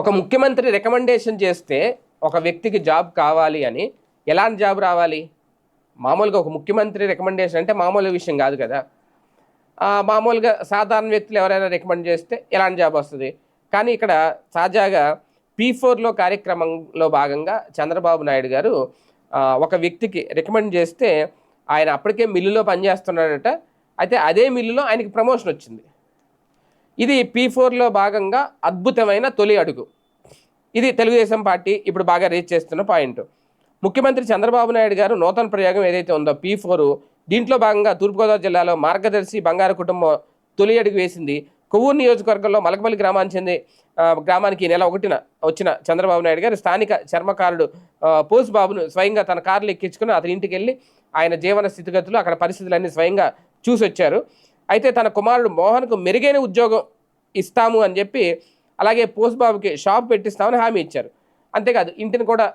ఒక ముఖ్యమంత్రి రికమెండేషన్ చేస్తే ఒక వ్యక్తికి జాబ్ కావాలి అని ఎలాంటి జాబ్ రావాలి? మామూలుగా ఒక ముఖ్యమంత్రి రికమెండేషన్ అంటే మామూలు విషయం కాదు కదా. మామూలుగా సాధారణ వ్యక్తులు ఎవరైనా రికమెండ్ చేస్తే ఎలాంటి జాబ్ వస్తుంది? కానీ ఇక్కడ తాజాగా పీ ఫోర్లో కార్యక్రమంలో భాగంగా చంద్రబాబు నాయుడు గారు ఒక వ్యక్తికి రికమెండ్ చేస్తే ఆయన అప్పటికే మిల్లులో పనిచేస్తున్నాడట. అయితే అదే మిల్లులో ఆయనకి ప్రమోషన్ వచ్చింది. ఇది పీ ఫోర్లో భాగంగా అద్భుతమైన తొలి అడుగు. ఇది తెలుగుదేశం పార్టీ ఇప్పుడు బాగా రీచ్ చేస్తున్న పాయింట్. ముఖ్యమంత్రి చంద్రబాబు నాయుడు గారు నూతన ప్రయోగం ఏదైతే ఉందో పీ ఫోర్ దీంట్లో భాగంగా తూర్పుగోదావరి జిల్లాలో మార్గదర్శి బంగారు కుటుంబం తొలి అడుగు వేసింది. కొవ్వూరు నియోజకవర్గంలో మలకపల్లి గ్రామానికి చెంది గ్రామానికి నెల ఒకటిన వచ్చిన చంద్రబాబు నాయుడు గారు స్థానిక చర్మకారుడు పోస్ బాబును స్వయంగా తన కార్లు ఎక్కించుకుని అతని ఇంటికి వెళ్ళి ఆయన జీవన స్థితిగతులు అక్కడ పరిస్థితులన్నీ స్వయంగా చూసొచ్చారు. అయితే తన కుమారుడు మోహన్కు మెరుగైన ఉద్యోగం ఇస్తాము అని చెప్పి అలాగే పోస్ట్ బాబుకి షాప్ పెట్టిస్తామని హామీ ఇచ్చారు. అంతేకాదు ఇంటిని కూడా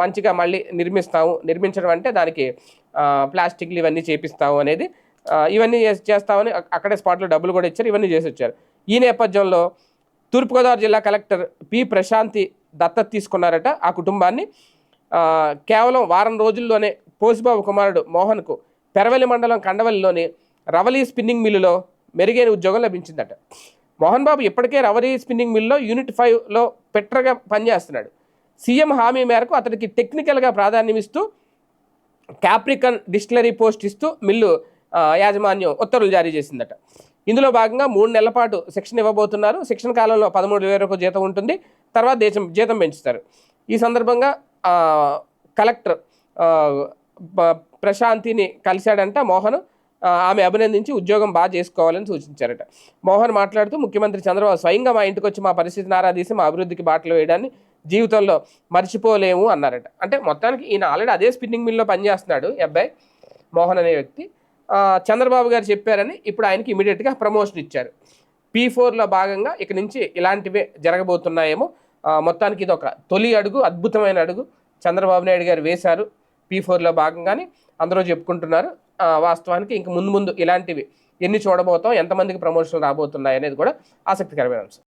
మంచిగా మళ్ళీ నిర్మిస్తాము నిర్మించడం అంటే దానికి ప్లాస్టిక్లు ఇవన్నీ చేపిస్తాము అనేది ఇవన్నీ చేస్తామని అక్కడే స్పాట్లో డబ్బులు కూడా ఇచ్చారు ఇవన్నీ చేసి వచ్చారు. ఈ నేపథ్యంలో తూర్పుగోదావరి జిల్లా కలెక్టర్ పి ప్రశాంతి దత్తత తీసుకున్నారట ఆ కుటుంబాన్ని. కేవలం వారం రోజుల్లోనే పోసిబాబు కుమారుడు మోహన్కు పెరవలి మండలం కండవల్లిలోని రవలి స్పిన్నింగ్ మిల్లులో మెరుగైన ఉద్యోగం లభించిందట. మోహన్ బాబు ఇప్పటికే రవలి స్పిన్నింగ్ మిల్లులో యూనిట్ ఫైవ్లో పెట్రగా పనిచేస్తున్నాడు. సీఎం హామీ మేరకు అతనికి టెక్నికల్గా ప్రాధాన్యం ఇస్తూ క్యాప్రికన్ డిస్టిలరీ పోస్ట్ ఇస్తూ మిల్లు యాజమాన్యం ఉత్తర్వులు జారీ చేసిందట. ఇందులో భాగంగా మూడు నెలల పాటు శిక్షణ ఇవ్వబోతున్నారు. శిక్షణ కాలంలో పదమూడు వేల వరకు జీతం ఉంటుంది. తర్వాత దేశం జీతం పెంచుతారు. ఈ సందర్భంగా కలెక్టర్ ప్రశాంతిని కలిశాడంట మోహన్. ఆమె అభినందించి ఉద్యోగం బాగా చేసుకోవాలని సూచించారట. మోహన్ మాట్లాడుతూ ముఖ్యమంత్రి చంద్రబాబు స్వయంగా మా ఇంటికి వచ్చి మా పరిస్థితిని ఆరాధీసి మా అభివృద్ధికి బాటలు వేయడాన్ని జీవితంలో మర్చిపోలేము అన్నారట. అంటే మొత్తానికి ఈయన ఆల్రెడీ అదే స్పిన్నింగ్ మిల్లో పనిచేస్తున్నాడు అబ్బాయి మోహన్ అనే వ్యక్తి. చంద్రబాబు గారు చెప్పారని ఇప్పుడు ఆయనకి ఇమీడియట్గా ప్రమోషన్ ఇచ్చారు. పీ ఫోర్లో భాగంగా ఇక నుంచి ఇలాంటివే జరగబోతున్నాయేమో. మొత్తానికి ఇది ఒక తొలి అడుగు అద్భుతమైన అడుగు. చంద్రబాబు నాయుడు గారు వేశారు పీ ఫోర్లో భాగంగానే. అందరూ చెప్పుకుంటున్నారు. వాస్తవానికి ఇంక ముందు ముందు ఇలాంటివి ఎన్ని చూడబోతాం ఎంతమందికి ప్రమోషన్ రాబోతున్నాయి అనేది కూడా ఆసక్తికరమైన అంశం.